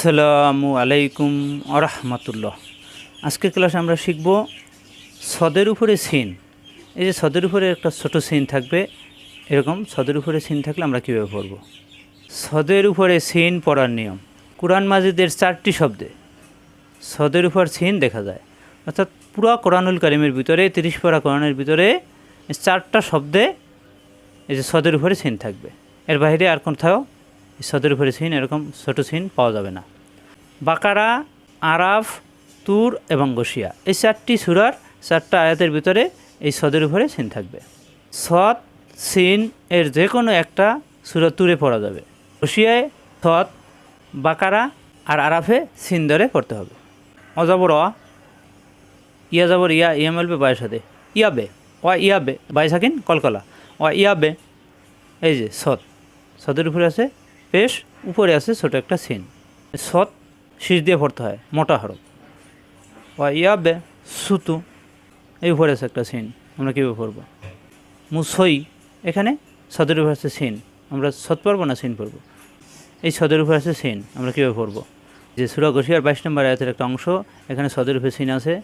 আসসালামু আলাইকুম আরহামতুল্লাহ। আজকের ক্লাসে আমরা শিখব সদের উপরে সিন। এই যে সদের উপরে একটা ছোট সিন থাকবে, এরকম সদের উপরে সিন থাকলে আমরা কীভাবে পড়ব? সদের উপরে সিন পড়ার নিয়ম। কোরআন মাজিদের চারটি শব্দে সদের উপর সিন দেখা যায়। অর্থাৎ পুরা কোরআনুল করিমের ভিতরে, তিরিশ পারা কোরআনের ভিতরে চারটা শব্দে এই যে সদের উপরে সিন থাকবে। এর বাইরে আর কোথাও সদের উপরে সিন, এরকম ছোট সিন পাওয়া যাবে না। বাকারা, আরাফ, তুর এবং গসিয়া এই চারটি সুরার চারটা আয়াতের ভিতরে এই সদের উপরে সিন থাকবে। সৎ সিন এর যে কোনো একটা সুরা তুরে পড়া যাবে। গসিয়ায় সৎ, বাকারা আর আরাফে সিন ধরে পড়তে হবে। অজাবর অ ইয়া যাবর ইয়া মেলবে বায়ের সাথে ইয়াবে ও ইয়াবে বাই থাকেন কলকলা। ও ইয়াবে, এই যে সৎ। সতের উপরে আছে পেশ, উপরে আছে ছোট একটা সিন। সৎ, শীষ দিয়ে ভরতে হয়, মোটা হরফ। ও ইয়াবে সুতু, এই উপরে আছে একটা সিন, আমরা কীভাবে পড়ব মুসই, এখানে সদের উপরে আছে সিন, আমরা সৎ পড়ব না সিন পড়ব? এই সদের উপরে আছে সিন, আমরা কীভাবে পড়ব যে সুরা গসিয়ার বাইশ নম্বর আয়াতের একটা অংশ, এখানে সদের উপরে সিন আছে।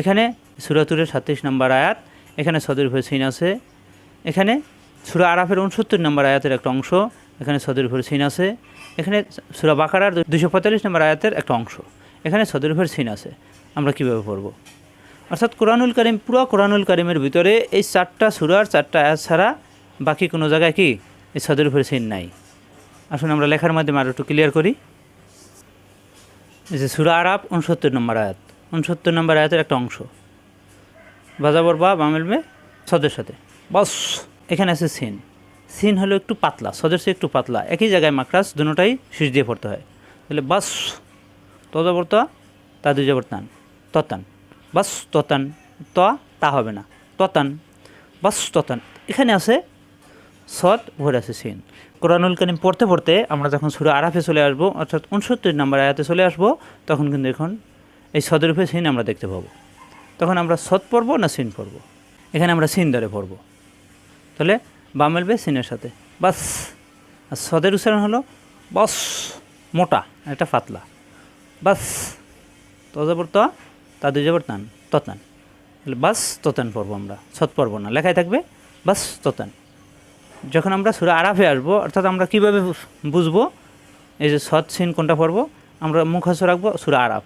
এখানে সুরাতুরের সাতত্রিশ নম্বর আয়াত, এখানে সদের উপরে সিন আছে। এখানে সুরা আরাফের উনসত্তর নম্বর আয়াতের একটা অংশ এখানে সদের উপরে সিন আছে। এখানে সুরা বাকারার দুশো পঁয়তাল্লিশ নম্বর আয়াতের একটা অংশ। এখানে সদের উপরে সিন আছে। আমরা কীভাবে পড়ব? অর্থাৎ কোরআনুল করিম, পুরো কোরআনুল করিমের ভিতরে এই চারটা সুরার চারটা আয়াত ছাড়া বাকি কোনো জায়গায় কি এই সদের উপরে সিন নাই? আসুন আমরা লেখার মাধ্যমে আরও একটু ক্লিয়ার করি। যে সুরা আরাপ উনসত্তর নম্বর আয়াত। উনসত্তর নম্বর আয়াতের একটা অংশ। বাজাবর বা বামেলমে সদের সাথে। বস, এখানে আছে সিন। সিন হলো একটু পাতলা সদের চেয়ে একটু পাতলা। একই জায়গায় মাকরাস দুটোটাই শীষ দিয়ে পড়তে হয়। তাহলে বাস তজাবর ত তা দুই জবর তান ততান বাস ততান ত, তা হবে না। ততান বাস ততান এখানে আছে সদ ভরে আছে সিন। কোরআনুল করিম পড়তে পড়তে আমরা যখন সুরা আরাফে চলে আসব, অর্থাৎ উনসত্তর নম্বর আয়াতে চলে আসব, তখন কিন্তু এখন এই সদের উপরে সিন আমরা দেখতে পাবো। তখন আমরা সৎ পড়ব না সিন পড়ব? এখানে আমরা সিন ধরে পড়ব। তাহলে বা মেলবে সিনের সাথে। বাস। আর সদের উচ্চারণ হলো, বস, মোটা, একটা পাতলা বাস। তজাবর ত তা দুই যাবর তান, ততান। বাস, ততান পড়ব আমরা। সৎ পড়ব না। লেখায় থাকবে, বাস, ততান। যখন আমরা সুরা আরাফে আসব, অর্থাৎ আমরা কীভাবে বুঝব, এই যে সৎ সিন কোনটা পড়ব, আমরা মুখস্থ রাখব সুরা আরাফ।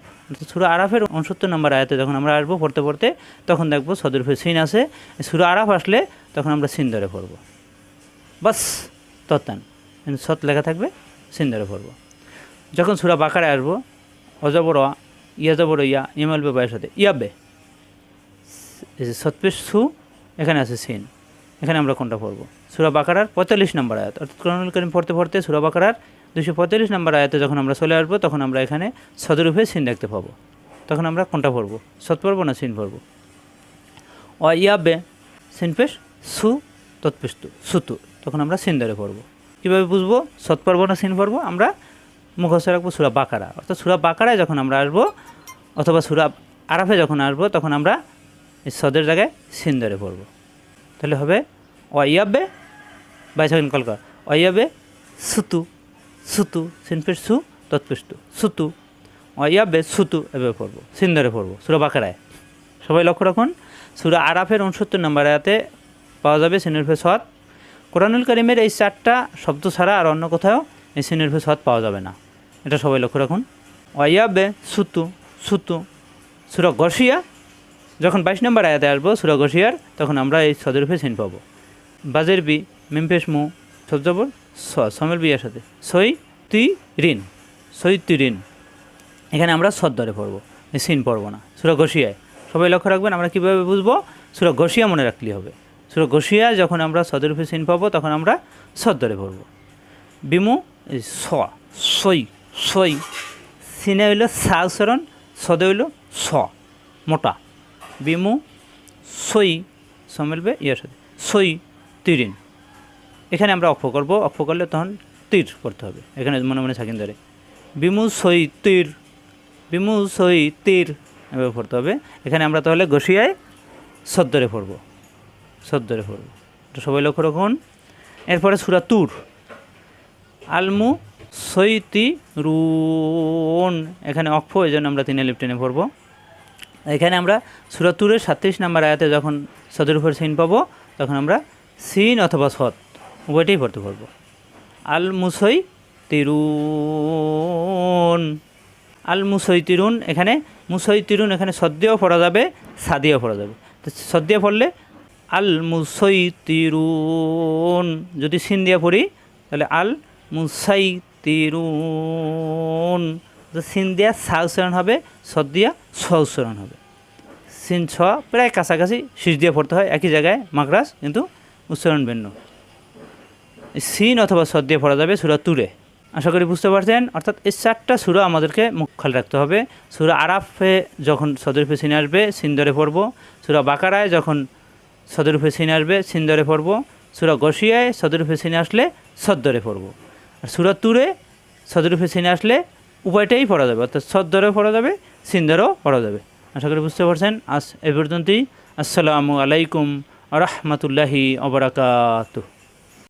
সুরা আরাফের উনসত্তর নম্বর আয়াতে যখন আমরা আসব, পড়তে পড়তে, তখন দেখব সদরফে সিন আছে। সুরা আরাফ আসলে তখন আমরা সিন ধরে পড়ব। বাস তত্তান সৎ লেখা থাকবে সিন ধরে পড়ব। যখন সুরা বাকারে আসব, অজবর ইয়া জবর ইয়া ইমালবে বায়ের সাথে, ইয়াবে। সৎপেশ সু, এখানে আছে সিন। এখানে আমরা কোনটা পড়ব? সুরা বাকারার পঁয়তাল্লিশ নম্বর আয়াত। অর্থাৎ কোরআনুল করিম পড়তে পড়তে সুরা বাকারার দুশো পঁয়তাল্লিশ নম্বর আয়াতে যখন আমরা চলে আসব, তখন আমরা এখানে সদরূপে সিন দেখতে পাবো। তখন আমরা কোনটা পড়ব? সৎ পড়ব না সিন পড়ব? অ, ইয়াবে সিনপেশ সু তৎপেস্তু সুতু। তখন আমরা সিন ধরে পড়ব। কীভাবে বুঝব? সৎ পড়ব না সিন পড়ব আমরা মুখস্থ রাখব সুরা বাকারা। অর্থাৎ সুরা বাকারায় যখন আমরা আসব, অথবা সুরা আরাফে যখন আসব, তখন আমরা এই সদের জায়গায় সিন ধরে পড়ব। তাহলে হবে অয়াবে বাই সেকেন্ড কলকার অয়াবে সুতু সুতু সিনপেশ সু তৎপুষ্টু সুতু অয়াবে সুতু, এভাবে পড়ব সিন ধরে পড়ব, সুরা বাকারায়। সবাই লক্ষ্য রাখুন, সুরা আরাফের উনসত্তর নম্বর আয়াতে পাওয়া যাবে সিনিরফে সৎ কোরআনুল করিমের এই চারটা শব্দ ছাড়া আর অন্য কোথাও এই সিনিরফে সৎ পাওয়া যাবে না। এটা সবাই লক্ষ্য রাখুন। অয়াবে সুতু সুতু, সুরা গসিয়া যখন বাইশ নম্বর আয়াতে আসব, সুরা গসিয়ার তখন আমরা এই সদরূপে সিন পাবো। বাজের বি, মিমপেশ মু সজ্জবর স সমের বিয়ার সাথে। সই তুই ঋণ, সই তুই ঋণ। এখানে আমরা সদ ধরে পড়ব সিন পড়ব না, সুরা গসিয়ায় সবাই লক্ষ্য রাখবেন, আমরা কীভাবে বুঝব? সুরা গসিয়া মনে রাখলেই হবে। সুরা গসিয়া যখন আমরা সদরূপে সিন পাবো, তখন আমরা সদ ধরে পড়ব। বিমু স, সই সই, সিনে হইল সা উচ্চারণ সদে হইল স, মোটা। বিমু, সই সমেলবে ইয়ার সাথে। সই, তিরিন। এখানে আমরা অক্ষ করব। অক্ষ করলে তখন তীর করতে হবে। এখানে মনে মনে সাকিন ধরে। বিমু, সই, তীর। বিমু, সই, তীর এভাবে পড়তে হবে। এখানে আমরা তাহলে ঘষিয়ায় সদ্দরে পড়ব। সদ্দরে তো সবাই লক্ষ্য রাখুন। এরপরে সুরা তুর। আলমু সৈতি রুন এখানে অক্ষ এই জন্য আমরা তিনে লিপটেনে পড়ব। এখানে আমরা সুরাতুরের সাতত্রিশ নাম্বার আয়াতে যখন সদের উপর সিন পাবো, তখন আমরা সিন অথবা সৎ উভয়টাই পড়তে পারব আল মুসই তিরুন আল মুসই তিরুন এখানে মুসই তিরুন এখানে সদ্যেও পড়া যাবে, সাদিয়াও পড়া যাবে। তো সদ্যে পড়লে আল মুসই তিরুন যদি সিন দিয়ে পড়ি, তাহলে আল মুসাই তিরুন তো সিন দিয়া সা উচ্চারণ হবে, সদ দিয়া ছ উচ্চারণ হবে। সিন ছ প্রায় কাছাকাছি শীষ দিয়ে পড়তে হয়, একই জায়গায় মাকরাস কিন্তু উচ্চারণ ভিন্ন। সিন অথবা সদ দিয়ে পড়া যাবে সুরা তুরে। আশা করি বুঝতে পারছেন? অর্থাৎ এই চারটা সুরা আমাদেরকে মুখ খেয়াল রাখতে হবে। সুরা আরাফে যখন সদরূপে সিন আসবে, সিন ধরে পড়ব। সুরা বাকারায় যখন সদরূপে সিন আসবে সিন দরে পড়ব। সুরা গসিয়ায় সদর সিন আসলে সদ্দরে পড়ব। আর সুরা তুরে সদরূপে সিন আসলে উপায়টাই পড়া যাবে, অর্থাৎ সদ্দরে পড়া যাবে সিন পড়া যাবে। আশা করি বুঝতে পারছেন? আজ এ পর্যন্তই। আসসালামু আলাইকুম রহমতুল্লাহি অবরাকাতুহ